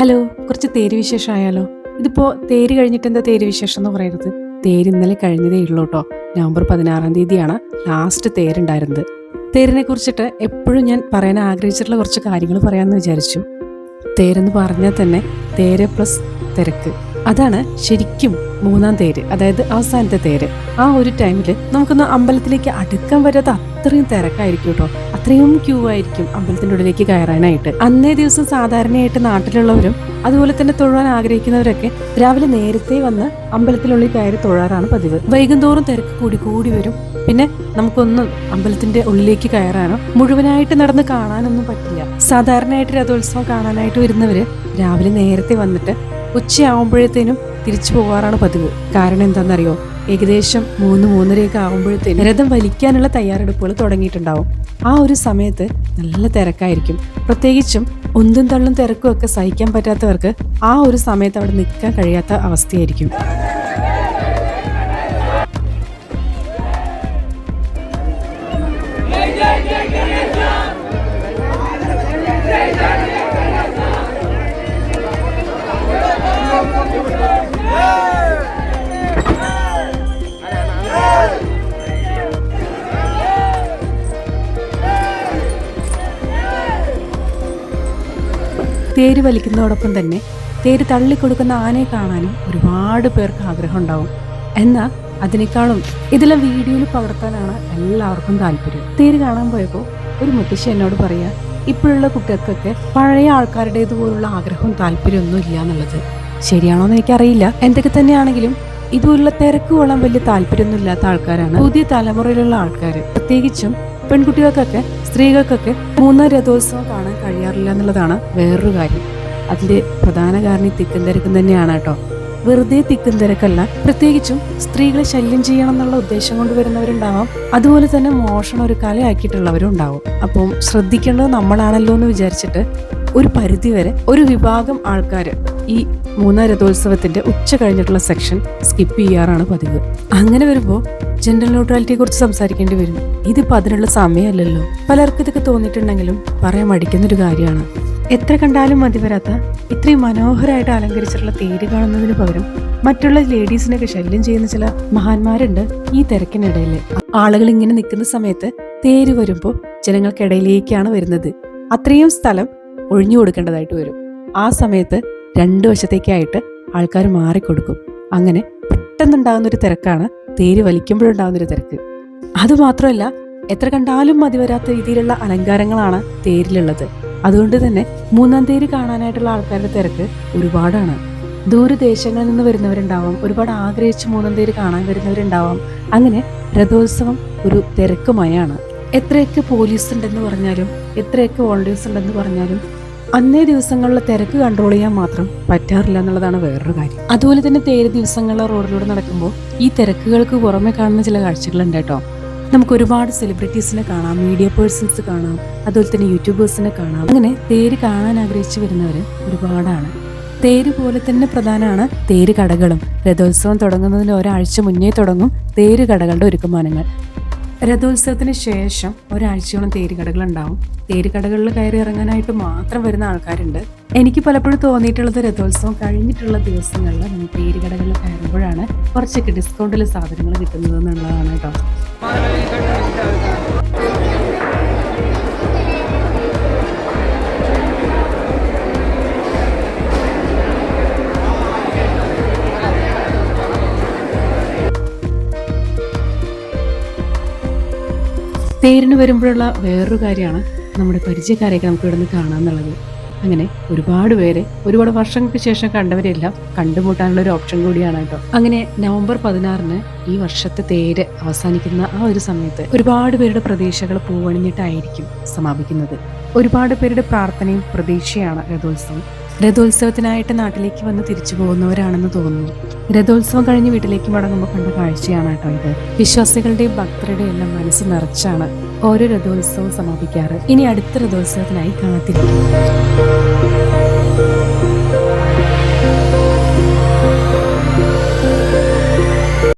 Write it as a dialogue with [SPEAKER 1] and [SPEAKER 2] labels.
[SPEAKER 1] Hello കുറച്ച് തേര് വിശേഷം ആയാലോ ഇതിപ്പോ തേര് കഴിഞ്ഞിട്ട് എന്താ തേര് വിശേഷം എന്ന് പറയരുത്. തേര് ഇന്നലെ കഴിഞ്ഞതേ ഉള്ളൂ കേട്ടോ നവംബർ പതിനാറാം തീയതിയാണ് ലാസ്റ്റ് തേരുണ്ടായിരുന്നത് തേരിനെ കുറിച്ചിട്ട് എപ്പോഴും ഞാൻ പറയാൻ ആഗ്രഹിച്ചിട്ടുള്ള കുറച്ച് കാര്യങ്ങൾ പറയാമെന്ന് വിചാരിച്ചു. തേരെന്ന് പറഞ്ഞാൽ തന്നെ തേര് പ്ലസ് തിരക്ക്. അതാണ് ശരിക്കും മൂന്നാം തേര് അതായത് അവസാനത്തെ തേര്. ആ ഒരു ടൈമിൽ നമുക്കൊന്ന് അമ്പലത്തിലേക്ക് അടുക്കാൻ പറ്റാത്ത അത്രയും തിരക്കായിരിക്കും കേട്ടോ അത്രയും ക്യൂ ആയിരിക്കും അമ്പലത്തിന്റെ ഉള്ളിലേക്ക് കയറാനായിട്ട്. അന്നേ ദിവസം സാധാരണയായിട്ട് നാട്ടിലുള്ളവരും അതുപോലെ തന്നെ തൊഴാൻ ആഗ്രഹിക്കുന്നവരൊക്കെ രാവിലെ നേരത്തെ വന്ന് അമ്പലത്തിനുള്ളിൽ കയറി തൊഴാറാണ് പതിവ്. വൈകുന്തോറും തിരക്ക് കൂടി കൂടി വരും. പിന്നെ നമുക്കൊന്നും അമ്പലത്തിന്റെ ഉള്ളിലേക്ക് കയറാനോ മുഴുവനായിട്ട് നടന്ന് കാണാനൊന്നും പറ്റില്ല. സാധാരണയായിട്ട് രഥോത്സവം കാണാനായിട്ട് വരുന്നവര് രാവിലെ നേരത്തെ വന്നിട്ട് ഉച്ചയാവുമ്പോഴത്തേനും തിരിച്ചു പോകാറാണ് പതിവ്. കാരണം എന്താണെന്നറിയോ? ഏകദേശം മൂന്ന് മൂന്നരയൊക്കെ ആകുമ്പോഴത്തേക്കും രഥം വലിക്കാനുള്ള തയ്യാറെടുപ്പുകൾ തുടങ്ങിയിട്ടുണ്ടാവും. ആ ഒരു സമയത്ത് നല്ല തിരക്കായിരിക്കും. പ്രത്യേകിച്ചും ഒന്നും തള്ളും തിരക്കും ഒക്കെ സഹിക്കാൻ പറ്റാത്തവർക്ക് ആ ഒരു സമയത്ത് അവിടെ നിൽക്കാൻ കഴിയാത്ത അവസ്ഥയായിരിക്കും. തേര് വലിക്കുന്നതോടൊപ്പം തന്നെ തേര് തള്ളിക്കൊടുക്കുന്ന ആനയെ കാണാനും ഒരുപാട് പേർക്ക് ആഗ്രഹം ഉണ്ടാവും എന്നാൽ അതിനേക്കാളും ഇതിലെ വീഡിയോയിൽ പകർത്താനാണ് എല്ലാവർക്കും താല്പര്യം. തേര് കാണാൻ പോയപ്പോൾ ഒരു മുത്തശ്ശി എന്നോട് പറയുക ഇപ്പോഴുള്ള കുട്ടികൾക്കൊക്കെ പഴയ ആൾക്കാരുടേതുപോലുള്ള ആഗ്രഹവും താല്പര്യമൊന്നും ഇല്ല എന്നുള്ളത്. ശരിയാണോ എന്ന് എനിക്കറിയില്ല. എന്തൊക്കെ തന്നെയാണെങ്കിലും ഇതുപോലുള്ള തിരക്ക് കൊള്ളാൻ വലിയ താല്പര്യമൊന്നും ഇല്ലാത്ത ആൾക്കാരാണ് പുതിയ തലമുറയിലുള്ള ആൾക്കാർ പ്രത്യേകിച്ചും പെൺകുട്ടികൾക്കൊക്കെ സ്ത്രീകൾക്കൊക്കെ മൂന്നാം രഥോത്സവം കാണാൻ കഴിയാറില്ല എന്നുള്ളതാണ് വേറൊരു കാര്യം. അതിന്റെ പ്രധാന കാരണം ഈ തിക്കും തിരക്കും തന്നെയാണ് കേട്ടോ. വെറുതെ തിക്കും തിരക്കല്ല പ്രത്യേകിച്ചും സ്ത്രീകളെ ശല്യം ചെയ്യണം എന്നുള്ള ഉദ്ദേശം കൊണ്ട് വരുന്നവരുണ്ടാവാം. അതുപോലെ തന്നെ മോഷണം ഒരു കലയാക്കിയിട്ടുള്ളവരും ഉണ്ടാവും. അപ്പം ശ്രദ്ധിക്കേണ്ടത് നമ്മളാണല്ലോ എന്ന് വിചാരിച്ചിട്ട് ഒരു പരിധിവരെ ഒരു വിഭാഗം ആൾക്കാർ ഈ മൂന്നാം രഥോത്സവത്തിന്റെ ഉച്ച കഴിഞ്ഞിട്ടുള്ള സെക്ഷൻ സ്കിപ്പ് ചെയ്യാറാണ് പതിവ്. അങ്ങനെ വരുമ്പോൾ ജനറൽ ന്യൂട്രാലിറ്റിയെ കുറിച്ച് സംസാരിക്കേണ്ടി വരും. ഇതിപ്പോ അതിനുള്ള സമയമല്ലല്ലോ. പലർക്കും ഇതൊക്കെ തോന്നിയിട്ടുണ്ടെങ്കിലും പറയാൻ മടിക്കുന്ന ഒരു കാര്യമാണ്. എത്ര കണ്ടാലും മതി വരാത്ത ഇത്രയും മനോഹരമായിട്ട് അലങ്കരിച്ചിട്ടുള്ള തേര് കാണുന്നതിന് പകരം മറ്റുള്ള ലേഡീസിനൊക്കെ ശല്യം ചെയ്യുന്ന ചില മഹാന്മാരുണ്ട് ഈ തിരക്കിനിടയിൽ ആളുകൾ ഇങ്ങനെ നിൽക്കുന്ന സമയത്ത് തേര് വരുമ്പോൾ ജനങ്ങൾക്കിടയിലേക്കാണ് വരുന്നത്. അത്രയും സ്ഥലം ഒഴിഞ്ഞു കൊടുക്കേണ്ടതായിട്ട് വരും. ആ സമയത്ത് രണ്ടു വശത്തേക്കായിട്ട് ആൾക്കാർ മാറിക്കൊടുക്കും. അങ്ങനെ പെട്ടെന്നുണ്ടാകുന്ന ഒരു തിരക്കാണ് തേര് വലിക്കുമ്പോഴുണ്ടാകുന്നൊരു തിരക്ക്. അതുമാത്രമല്ല എത്ര കണ്ടാലും മതി വരാത്ത രീതിയിലുള്ള അലങ്കാരങ്ങളാണ് തേരിലുള്ളത്. അതുകൊണ്ട് തന്നെ മൂന്നാം തേര് കാണാനായിട്ടുള്ള ആൾക്കാരുടെ തിരക്ക് ഒരുപാടാണ്. ദൂരദേശങ്ങളിൽ നിന്ന് വരുന്നവരുണ്ടാവാം ഒരുപാട് ആഗ്രഹിച്ച് മൂന്നാം തേര് കാണാൻ വരുന്നവരുണ്ടാവാം. അങ്ങനെ രഥോത്സവം ഒരു തിരക്കുമയാണ്. എത്രയൊക്കെ പോലീസ് ഉണ്ടെന്ന് പറഞ്ഞാലും എത്രയൊക്കെ വോളണ്ടിയേഴ്സ് ഉണ്ടെന്ന് പറഞ്ഞാലും അന്നേ ദിവസങ്ങളിലെ തിരക്ക് കൺട്രോൾ ചെയ്യാൻ മാത്രം പറ്റാറില്ല എന്നുള്ളതാണ് വേറൊരു കാര്യം. അതുപോലെ തന്നെ തേര് ദിവസങ്ങളിലെ റോഡിലൂടെ നടക്കുമ്പോൾ ഈ തിരക്കുകൾക്ക് പുറമെ കാണുന്ന ചില കാഴ്ചകളുണ്ട് കേട്ടോ. നമുക്ക് ഒരുപാട് സെലിബ്രിറ്റീസിനെ കാണാം മീഡിയ പേഴ്സൺസ് കാണാം അതുപോലെ തന്നെ യൂട്യൂബേഴ്സിനെ കാണാം. അങ്ങനെ തേര് കാണാൻ ആഗ്രഹിച്ചു വരുന്നവർ ഒരുപാടാണ്. തേര് പോലെ തന്നെ പ്രധാനമാണ് തേര് കടകളും. രഥോത്സവം തുടങ്ങുന്നതിന് ഒരാഴ്ച മുന്നേ തുടങ്ങും തേര് കടകളുടെ ഒരുക്കമാനങ്ങൾ. രഥോത്സവത്തിന് ശേഷം ഒരാഴ്ചയോളം തേരുകടകൾ ഉണ്ടാവും തേരുകടകളിൽ കയറി ഇറങ്ങാനായിട്ട് മാത്രം വരുന്ന ആൾക്കാരുണ്ട്. എനിക്ക് പലപ്പോഴും തോന്നിയിട്ടുള്ളത് രഥോത്സവം കഴിഞ്ഞിട്ടുള്ള ദിവസങ്ങളിൽ നമ്മൾ തേരുകടകളിൽ കയറുമ്പോഴാണ് കുറച്ചൊക്കെ ഡിസ്കൗണ്ടിൽ സാധനങ്ങൾ കിട്ടുന്നത് എന്നുള്ളതാണ് കേട്ടോ. തേരിന് വരുമ്പോഴുള്ള വേറൊരു കാര്യമാണ് നമ്മുടെ പരിചയക്കാരെയൊക്കെ നമുക്ക് ഇവിടെ നിന്ന് കാണാമെന്നുള്ളത് അങ്ങനെ ഒരുപാട് പേരെ ഒരുപാട് വർഷങ്ങൾക്ക് ശേഷം കണ്ടവരെല്ലാം കണ്ടുമുട്ടാനുള്ള ഒരു ഓപ്ഷൻ കൂടിയാണ് കേട്ടോ. അങ്ങനെ നവംബർ പതിനാറിന് ഈ വർഷത്തെ തേര് അവസാനിക്കുന്ന ആ ഒരു സമയത്ത് ഒരുപാട് പേരുടെ പ്രതീക്ഷകൾ പൂവണിഞ്ഞിട്ടായിരിക്കും സമാപിക്കുന്നത്. ഒരുപാട് പേരുടെ പ്രാർത്ഥനയും പ്രതീക്ഷയാണ് രഥോത്സവം. രഥോത്സവത്തിനായിട്ട് നാട്ടിലേക്ക് വന്ന് തിരിച്ചു പോകുന്നവരാണെന്ന് തോന്നുന്നു. രഥോത്സവം കഴിഞ്ഞ് വീട്ടിലേക്ക് മടങ്ങുമ്പോൾ കണ്ട കാഴ്ചയാണ് കേട്ടോ ഇത്. വിശ്വാസികളുടെയും ഭക്തരുടെയും എല്ലാം മനസ്സ് നിറച്ചാണ് ഓരോ രഥോത്സവം സമാപിക്കാറ്. ഇനി അടുത്ത രഥോത്സവത്തിനായി കാത്തിരിക്കും.